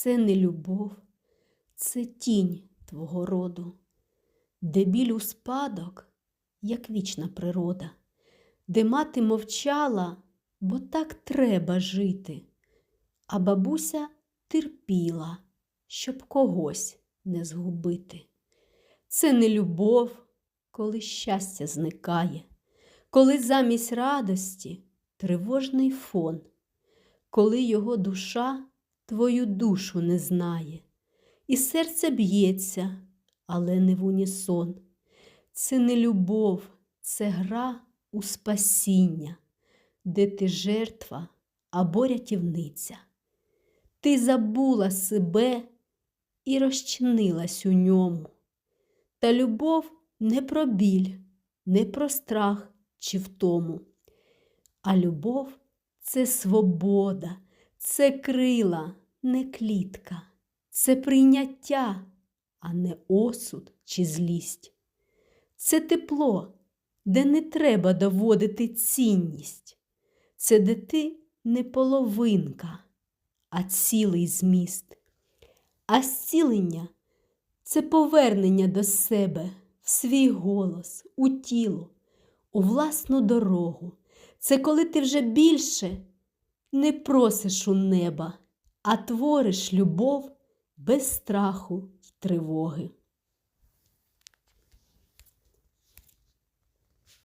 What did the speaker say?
це не любов, це тінь твого роду, де біль у спадок, як вічна природа, де мати мовчала, бо так треба жити, а бабуся терпіла, щоб когось не згубити. Це не любов, коли щастя зникає, коли замість радості тривожний фон, коли його душа твою душу не знає, і серце б'ється, але не в унісон. Це не любов, це гра у спасіння, де ти жертва або рятівниця. Ти забула себе і розчинилась у ньому. Та любов не про біль, не про страх чи втому. А любов це свобода, це крила, не клітка, це прийняття, а не осуд чи злість. Це тепло, де не треба доводити цінність. Це де ти не половинка, а цілий зміст. А зцілення це повернення до себе в свій голос, у тіло, у власну дорогу. Це коли ти вже більше не просиш у неба, а твориш любов без страху й тривоги.